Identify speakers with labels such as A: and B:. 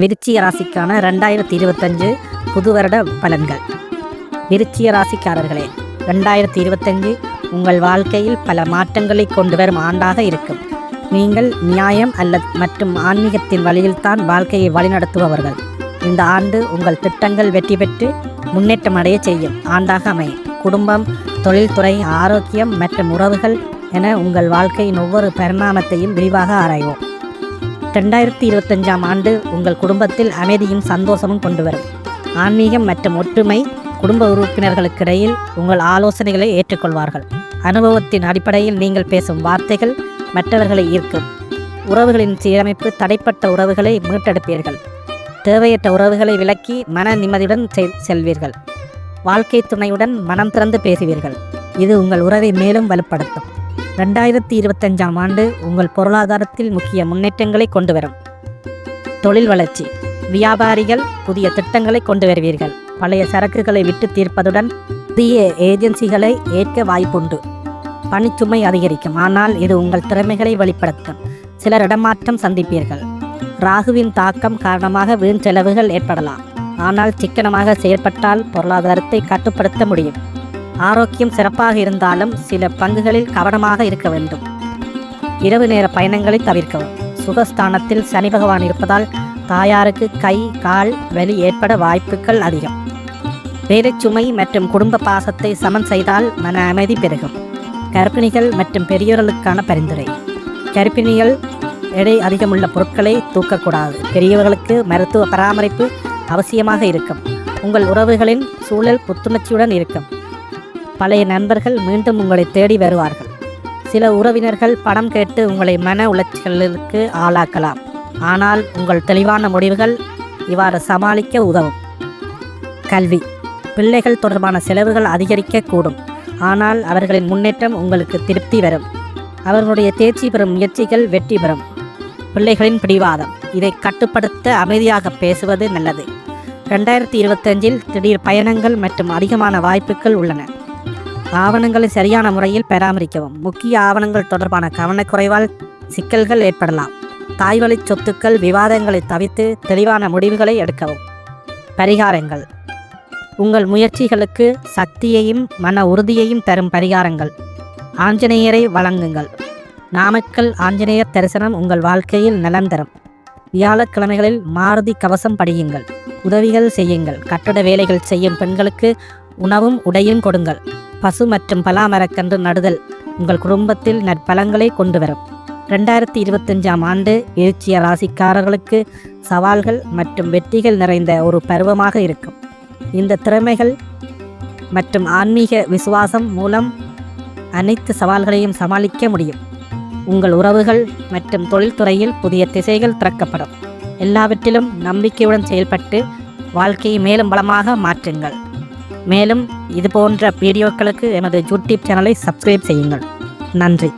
A: மிருச்சிய ராசிக்கான ரெண்டாயிரத்தி இருபத்தஞ்சு புது வருட பலன்கள். மிருச்சிய ராசிக்காரர்களே ரெண்டாயிரத்தி இருபத்தஞ்சு உங்கள் வாழ்க்கையில் பல மாற்றங்களை கொண்டு வரும் ஆண்டாக இருக்கும். நீங்கள் நியாயம் அல்லது மற்றும் ஆன்மீகத்தின் வழியில்தான் வாழ்க்கையை வழிநடத்துபவர்கள். இந்த ஆண்டு உங்கள் திட்டங்கள் வெற்றி பெற்று முன்னேற்றம் அடைய செய்யும் ஆண்டாக அமையும். குடும்பம் தொழில்துறை ஆரோக்கியம் மற்றும் உறவுகள் என உங்கள் வாழ்க்கையின் ஒவ்வொரு பரிணாமத்தையும் விரிவாக ஆராய்வோம். ரெண்டாயிரத்தி இருபத்தஞ்சாம் ஆண்டு உங்கள் குடும்பத்தில் அமைதியும் சந்தோஷமும் கொண்டு வரும். ஆன்மீகம் மற்றும் ஒற்றுமை குடும்ப உறுப்பினர்களுக்கிடையில் உங்கள் ஆலோசனைகளை ஏற்றுக்கொள்வார்கள். அனுபவத்தின் அடிப்படையில் நீங்கள் பேசும் வார்த்தைகள் மற்றவர்களை ஈர்க்கும். உறவுகளின் சீரமைப்பு தடைப்பட்ட உறவுகளை மீட்டெடுப்பீர்கள். தேவையற்ற உறவுகளை விலக்கி மன நிம்மதியுடன் செல்- செல்வீர்கள். வாழ்க்கை துணையுடன் மனம் திறந்து பேசுவீர்கள். இது உங்கள் உறவை மேலும் வலுப்படுத்தும். ரெண்டாயிரத்தி இருபத்தஞ்சாம் ஆண்டு உங்கள் பொருளாதாரத்தில் முக்கிய முன்னேற்றங்களை கொண்டு வரும். தொழில் வளர்ச்சி. வியாபாரிகள் புதிய திட்டங்களை கொண்டு வருவீர்கள். பழைய சரக்குகளை விட்டு தீர்ப்பதுடன் புதிய ஏஜென்சிகளை ஏற்க வாய்ப்புண்டு. பணிச்சுமை அதிகரிக்கும். ஆனால் இது உங்கள் திறமைகளை வெளிப்படுத்தும். சிலர் இடமாற்றம் சந்திப்பீர்கள். ராகுவின் தாக்கம் காரணமாக வீண் செலவுகள் ஏற்படலாம். ஆனால் சிக்கனமாக செயற்பட்டால் பொருளாதாரத்தை கட்டுப்படுத்த முடியும். ஆரோக்கியம் சிறப்பாக இருந்தாலும் சில பங்குகளில் கவனமாக இருக்க வேண்டும். இரவு நேர பயணங்களை தவிர்க்கவும். சுகஸ்தானத்தில் சனி பகவான் இருப்பதால் தாயாருக்கு கை கால் வலி ஏற்பட வாய்ப்புகள் அதிகம். வேலைச்சுமை மற்றும் குடும்ப பாசத்தை சமன் செய்தால் மன அமைதி பெருகும். கர்ப்பிணிகள் மற்றும் பெரியோர்களுக்கான பரிந்துரை. கர்ப்பிணிகள் எடை அதிகமுள்ள பொருட்களை தூக்கக்கூடாது. பெரியவர்களுக்கு மருத்துவ பராமரிப்பு அவசியமாக இருக்கும். உங்கள் உறவுகளின் சூழல் புத்துணர்ச்சியுடன் இருக்கும். பழைய நண்பர்கள் மீண்டும் உங்களை தேடி வருவார்கள். சில உறவினர்கள் பணம் கேட்டு உங்களை மன உளைச்சலுக்கு ஆளாக்கலாம். ஆனால் உங்கள் தெளிவான முடிவுகள் இவ்வாறு சமாளிக்க உதவும். கல்வி. பிள்ளைகள் தொடர்பான செலவுகள் அதிகரிக்கக்கூடும். ஆனால் அவர்களின் முன்னேற்றம் உங்களுக்கு திருப்தி வரும். அவர்களுடைய தேர்ச்சி பெறும் முயற்சிகள் வெற்றி பெறும். பிள்ளைகளின் பிடிவாதம். இதை கட்டுப்படுத்த அமைதியாக பேசுவது நல்லது. ரெண்டாயிரத்தி இருபத்தஞ்சில் திடீர் பயணங்கள் மற்றும் அதிகமான வாய்ப்புகள் உள்ளன. ஆவணங்களை சரியான முறையில் பராமரிக்கவும். முக்கிய ஆவணங்கள் தொடர்பான கவனக்குறைவால் சிக்கல்கள் ஏற்படலாம். தாய்வழி சொத்துக்கள் விவாதங்களை தவிர்த்து தெளிவான முடிவுகளை எடுக்கவும். பரிகாரங்கள். உங்கள் முயற்சிகளுக்கு சக்தியையும் மன உறுதியையும் தரும் பரிகாரங்கள். ஆஞ்சநேயரை வழங்குங்கள் நாமக்கல் ஆஞ்சநேயர் தரிசனம் உங்கள் வாழ்க்கையில் நலம் தரும். வியாழக்கிழமைகளில் மாருதி கவசம் படியுங்கள். உதவிகள் செய்யுங்கள். கட்டட வேலைகள் செய்யும் பெண்களுக்கு உணவும் உடையும் கொடுங்கள். பசு மற்றும் பலாமரக்கன்று நடுதல் உங்கள் குடும்பத்தில் நற்பலங்களை கொண்டு வரும். ரெண்டாயிரத்தி இருபத்தஞ்சாம் ஆண்டு எழுச்சிய ராசிக்காரர்களுக்கு சவால்கள் மற்றும் வெற்றிகள் நிறைந்த ஒரு பருவமாக இருக்கும். இந்த திறமைகள் மற்றும் ஆன்மீக விசுவாசம் மூலம் அனைத்து சவால்களையும் சமாளிக்க முடியும். உங்கள் உறவுகள் மற்றும் தொழில்துறையில் புதிய திசைகள் திறக்கப்படும். எல்லாவற்றிலும் நம்பிக்கையுடன் செயல்பட்டு வாழ்க்கையை மேலும் பலமாக மாற்றுங்கள். மேலும் இது போன்ற வீடியோக்களுக்கு எமது யூடியூப் சேனலை சப்ஸ்கிரைப் செய்யுங்கள். நன்றி.